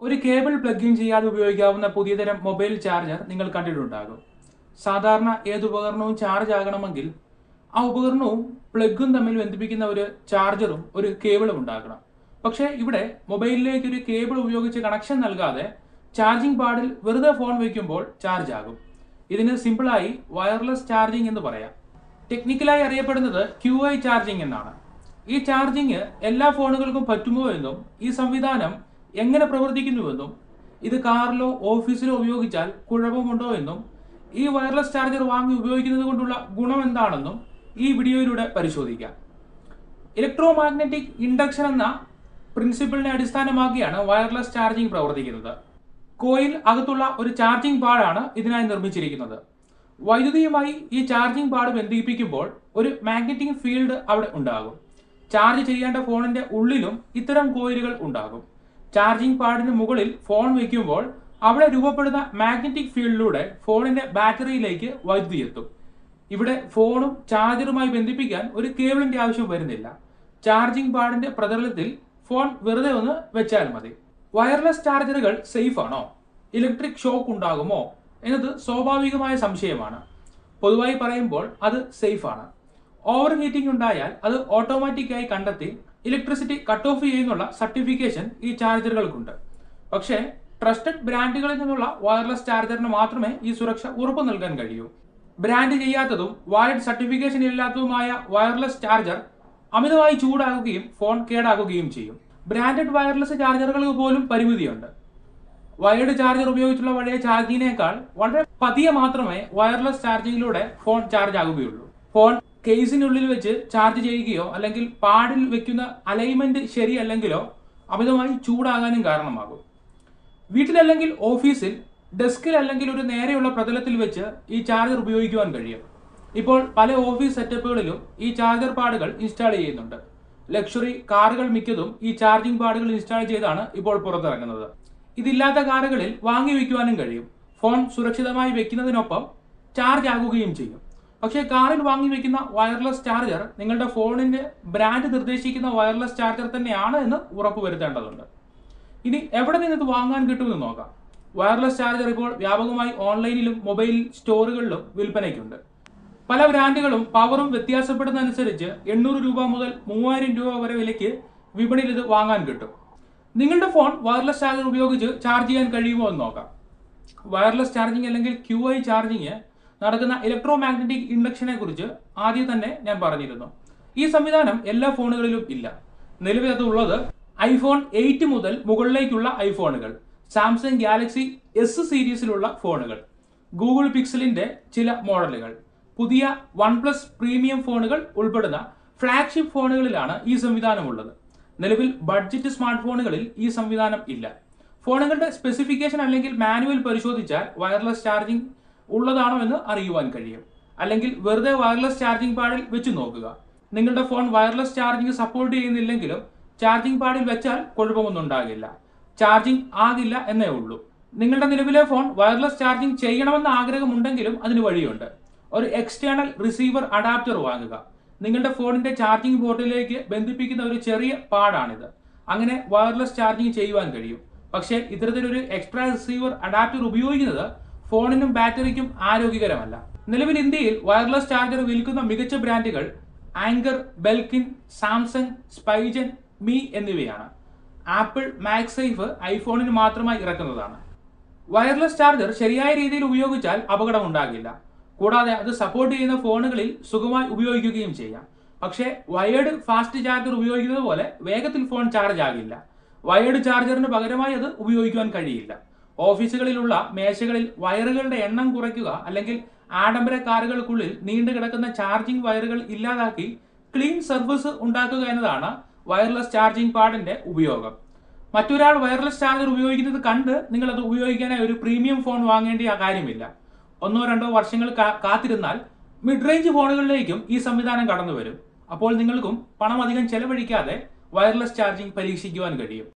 ഒരു cable plug in ചെയ്യാതെ ഉപയോഗിക്കാവുന്ന പുതിയതരം മൊബൈൽ ചാർജർ നിങ്ങൾ കണ്ടിട്ടുണ്ടാകും. സാധാരണ ഏത് ഉപകരണവും ചാർജ് ആകണമെങ്കിൽ ആ ഉപകരണവും പ്ലഗും തമ്മിൽ ബന്ധിപ്പിക്കുന്ന ഒരു ചാർജറും ഒരു കേബിളും ഉണ്ടാക്കണം പക്ഷേ ഇവിടെ മൊബൈലിലേക്ക് ഒരു കേബിൾ ഉപയോഗിച്ച് കണക്ഷൻ നൽകാതെ ചാർജിംഗ് പാഡിൽ വെറുതെ ഫോൺ വയ്ക്കുമ്പോൾ ചാർജ് ആകും. ഇതിന് സിമ്പിളായി വയർലെസ് ചാർജിംഗ് എന്ന് പറയാം. ടെക്നിക്കലായി അറിയപ്പെടുന്നത് ക്യു ഐ ചാർജിംഗ് എന്നാണ്. ഈ ചാർജിങ് എല്ലാ ഫോണുകൾക്കും പറ്റുമോ എന്നും ഈ സംവിധാനം എങ്ങനെ പ്രവർത്തിക്കുന്നുവെന്നും ഇത് കാറിലോ ഓഫീസിലോ ഉപയോഗിച്ചാൽ കുഴപ്പമുണ്ടോ എന്നും ഈ വയർലെസ് ചാർജർ വാങ്ങി ഉപയോഗിക്കുന്നത് കൊണ്ടുള്ള ഗുണം എന്താണെന്നും ഈ വീഡിയോയിലൂടെ പരിശോധിക്കാം. ഇലക്ട്രോ മാഗ്നറ്റിക് ഇൻഡക്ഷൻ എന്ന പ്രിൻസിപ്പിളിനെ അടിസ്ഥാനമാക്കിയാണ് വയർലെസ് ചാർജിംഗ് പ്രവർത്തിക്കുന്നത്. കോയിൽ അകത്തുള്ള ഒരു ചാർജിംഗ് പാഡാണ് ഇതിനായി നിർമ്മിച്ചിരിക്കുന്നത്. വൈദ്യുതിയുമായി ഈ ചാർജിംഗ് പാഡ് ബന്ധിപ്പിക്കുമ്പോൾ ഒരു മാഗ്നറ്റിക് ഫീൽഡ് അവിടെ ഉണ്ടാകും. ചാർജ് ചെയ്യേണ്ട ഫോണിന്റെ ഉള്ളിലും ഇത്തരം കോയിലുകൾ ഉണ്ടാകും. ചാർജിംഗ് പാഡിന് മുകളിൽ ഫോൺ വയ്ക്കുമ്പോൾ അവിടെ രൂപപ്പെടുന്ന മാഗ്നറ്റിക് ഫീൽഡിലൂടെ ഫോണിന്റെ ബാറ്ററിയിലേക്ക് വൈദ്യുതി എത്തും. ഇവിടെ ഫോണും ചാർജറുമായി ബന്ധിപ്പിക്കാൻ ഒരു കേബിളിന്റെ ആവശ്യം വരുന്നില്ല. ചാർജിംഗ് പാഡിന്റെ പ്രതലത്തിൽ ഫോൺ വെറുതെ ഒന്ന് വെച്ചാൽ മതി. വയർലെസ് ചാർജറുകൾ സേഫ് ആണോ? ഇലക്ട്രിക് ഷോക്ക് ഉണ്ടാകുമോ? എന്നത് സ്വാഭാവികമായ സംശയമാണ്. പൊതുവായി പറയുമ്പോൾ അത് സേഫ് ആണ്. ഓവർ ഹീറ്റിംഗ് ഉണ്ടായാൽ അത് ഓട്ടോമാറ്റിക്കായി കണ്ടെത്തി ഇലക്ട്രിസിറ്റി കട്ട് ഓഫ് ചെയ്യുന്നുള്ള സർട്ടിഫിക്കേഷൻ ഈ ചാർജറുകൾക്കുണ്ട് പക്ഷേ ട്രസ്റ്റഡ് ബ്രാൻഡുകളിൽ നിന്നുള്ള വയർലെസ് ചാർജറിന് മാത്രമേ ഈ സുരക്ഷ ഉറപ്പു നൽകാൻ കഴിയൂ. ബ്രാൻഡ് ചെയ്യാത്തതും വാലിഡ് സർട്ടിഫിക്കേഷൻ ഇല്ലാത്തതുമായ വയർലെസ് ചാർജർ അമിതമായി ചൂടാകുകയും ഫോൺ കേടാകുകയും ചെയ്യും. ബ്രാൻഡഡ് വയർലെസ് ചാർജറുകൾക്ക് പോലും പരിമിതിയുണ്ട്. വയർഡ് ചാർജർ ഉപയോഗിച്ചുള്ള പഴയ ചാർജിങ്ങിനേക്കാൾ വളരെ പതിയെ മാത്രമേ വയർലെസ് ചാർജിങ്ങിലൂടെ ഫോൺ ചാർജ് ആകുകയുള്ളൂ. ഫോൺ കേസിനുള്ളിൽ വെച്ച് ചാർജ് ചെയ്യുകയോ അല്ലെങ്കിൽ പാഡിൽ വെക്കുന്ന അലൈൻമെന്റ് ശരിയല്ലെങ്കിലോ അമിതമായി ചൂടാകാനും കാരണമാകും. വീട്ടിലല്ലെങ്കിൽ ഓഫീസിൽ ഡെസ്കിൽ അല്ലെങ്കിൽ ഒരു നേരെയുള്ള പ്രതലത്തിൽ വെച്ച് ഈ ചാർജർ ഉപയോഗിക്കുവാൻ കഴിയും. ഇപ്പോൾ പല ഓഫീസ് സെറ്റപ്പുകളിലും ഈ ചാർജർ പാഡുകൾ ഇൻസ്റ്റാൾ ചെയ്യുന്നുണ്ട്. ലക്ഷറി കാറുകൾ മിക്കതും ഈ ചാർജിംഗ് പാഡുകൾ ഇൻസ്റ്റാൾ ചെയ്താണ് ഇപ്പോൾ പുറത്തിറങ്ങുന്നത്. ഇതില്ലാത്ത കാറുകളിൽ വാങ്ങി വയ്ക്കുവാനും കഴിയും. ഫോൺ സുരക്ഷിതമായി വെക്കുന്നതിനൊപ്പം ചാർജ് ആകുകയും ചെയ്യും. പക്ഷേ കാറിൽ വാങ്ങി വെക്കുന്ന വയർലെസ് ചാർജർ നിങ്ങളുടെ ഫോണിന്റെ ബ്രാൻഡ് നിർദ്ദേശിക്കുന്ന വയർലെസ് ചാർജർ തന്നെയാണ് എന്ന് ഉറപ്പുവരുത്തേണ്ടതുണ്ട്. ഇനി എവിടെ നിന്ന് ഇത് വാങ്ങാൻ കിട്ടുമെന്ന് നോക്കാം. വയർലെസ് ചാർജർ ഇപ്പോൾ വ്യാപകമായി ഓൺലൈനിലും മൊബൈൽ സ്റ്റോറുകളിലും വിൽപ്പനയ്ക്കുണ്ട്. പല ബ്രാൻഡുകളും പവറും വ്യത്യാസപ്പെടുന്നതനുസരിച്ച് എണ്ണൂറ് രൂപ മുതൽ മൂവായിരം രൂപ വരെ വിലയ്ക്ക് വിപണിയിൽ ഇത് വാങ്ങാൻ കിട്ടും. നിങ്ങളുടെ ഫോൺ വയർലെസ് ചാർജർ ഉപയോഗിച്ച് ചാർജ് ചെയ്യാൻ കഴിയുമോ എന്ന് നോക്കാം. വയർലെസ് ചാർജിങ് അല്ലെങ്കിൽ ക്യു ഐ ചാർജിങ് നടക്കുന്ന ഇലക്ട്രോ മാഗ്നറ്റിക് ഇൻഡക്ഷനെ കുറിച്ച് ആദ്യം തന്നെ ഞാൻ പറഞ്ഞിരുന്നു. ഈ സംവിധാനം എല്ലാ ഫോണുകളിലും ഇല്ല. നിലവിൽ അത് ഉള്ളത് ഐഫോൺ എയ്റ്റ് മുതൽ മുകളിലേക്കുള്ള ഐഫോണുകൾ സാംസങ് ഗാലക്സി എസ് സീരീസിലുള്ള ഫോണുകൾ ഗൂഗിൾ പിക്സലിന്റെ ചില മോഡലുകൾ പുതിയ വൺ പ്ലസ് പ്രീമിയം ഫോണുകൾ ഉൾപ്പെടുന്ന ഫ്ലാഗ്ഷിപ്പ് ഫോണുകളിലാണ് ഈ സംവിധാനം ഉള്ളത് നിലവിൽ ബഡ്ജറ്റ് സ്മാർട്ട് ഫോണുകളിൽ ഈ സംവിധാനം ഇല്ല. ഫോണുകളുടെ സ്പെസിഫിക്കേഷൻ അല്ലെങ്കിൽ മാനുവൽ പരിശോധിച്ചാൽ വയർലെസ് ചാർജിംഗ് ഉള്ളതാണോ എന്ന് അറിയുവാൻ കഴിയും. അല്ലെങ്കിൽ വെറുതെ വയർലെസ് ചാർജിംഗ് പാഡിൽ വെച്ച് നോക്കുക. നിങ്ങളുടെ ഫോൺ വയർലെസ് ചാർജിംഗ് സപ്പോർട്ട് ചെയ്യുന്നില്ലെങ്കിലും ചാർജിംഗ് പാഡിൽ വെച്ചാൽ കുഴപ്പമൊന്നും ഉണ്ടാകില്ല ചാർജിംഗ് ആകില്ല എന്നേ ഉള്ളൂ. നിങ്ങളുടെ നിലവിലെ ഫോൺ വയർലെസ് ചാർജിംഗ് ചെയ്യണമെന്ന ആഗ്രഹമുണ്ടെങ്കിലും അതിന് വഴിയുണ്ട്. ഒരു എക്സ്റ്റേണൽ റിസീവർ അഡാപ്റ്റർ വാങ്ങുക. നിങ്ങളുടെ ഫോണിന്റെ ചാർജിംഗ് പോർട്ടിലേക്ക് ബന്ധിപ്പിക്കുന്ന ഒരു ചെറിയ പാഡാണിത് അങ്ങനെ വയർലെസ് ചാർജിംഗ് ചെയ്യുവാൻ കഴിയും. പക്ഷേ ഇത്തരത്തിലൊരു എക്സ്ട്രാ റിസീവർ അഡാപ്റ്റർ ഉപയോഗിക്കുന്നത് ഫോണിനും ബാറ്ററിക്കും ആരോഗ്യകരമല്ല. നിലവിൽ ഇന്ത്യയിൽ വയർലെസ് ചാർജർ വിൽക്കുന്ന മികച്ച ബ്രാൻഡുകൾ Anker Belkin Samsung Spigen Mi എന്നിവയാണ്. ആപ്പിൾ മാക്സൈഫ് ഐഫോണിന് മാത്രമായി ഇറക്കുന്നതാണ്. വയർലെസ് ചാർജർ ശരിയായ രീതിയിൽ ഉപയോഗിച്ചാൽ അപകടം ഉണ്ടാകില്ല കൂടാതെ അത് സപ്പോർട്ട് ചെയ്യുന്ന ഫോണുകളിൽ സുഖമായി ഉപയോഗിക്കുകയും ചെയ്യാം. പക്ഷേ വയേർഡ് ഫാസ്റ്റ് ചാർജർ ഉപയോഗിക്കുന്നത് പോലെ വേഗത്തിൽ ഫോൺ ചാർജ് ആകില്ല. വയേർഡ് ചാർജറിന് പകരമായി അത് ഉപയോഗിക്കുവാൻ കഴിയില്ല. ഓഫീസുകളിലുള്ള മേശകളിൽ വയറുകളുടെ എണ്ണം കുറയ്ക്കുക അല്ലെങ്കിൽ ആഡംബര കാറുകൾക്കുള്ളിൽ നീണ്ടു കിടക്കുന്ന ചാർജിംഗ് വയറുകൾ ഇല്ലാതാക്കി ക്ലീൻ സർവീസ് ഉണ്ടാക്കുക എന്നതാണ് വയർലെസ് ചാർജിംഗ് പാഡിന്റെ ഉപയോഗം. മറ്റൊരാൾ വയർലെസ് ചാർജർ ഉപയോഗിക്കുന്നത് കണ്ട് നിങ്ങൾ അത് ഉപയോഗിക്കാനായി ഒരു പ്രീമിയം ഫോൺ വാങ്ങേണ്ട കാര്യമില്ല. ഒന്നോ രണ്ടോ വർഷങ്ങൾ കാത്തിരുന്നാൽ മിഡ് റേഞ്ച് ഫോണുകളിലേക്കും ഈ സംവിധാനം കടന്നു വരും അപ്പോൾ നിങ്ങൾക്കും പണം അധികം ചെലവഴിക്കാതെ വയർലെസ് ചാർജിംഗ് പരീക്ഷിക്കുവാൻ കഴിയും.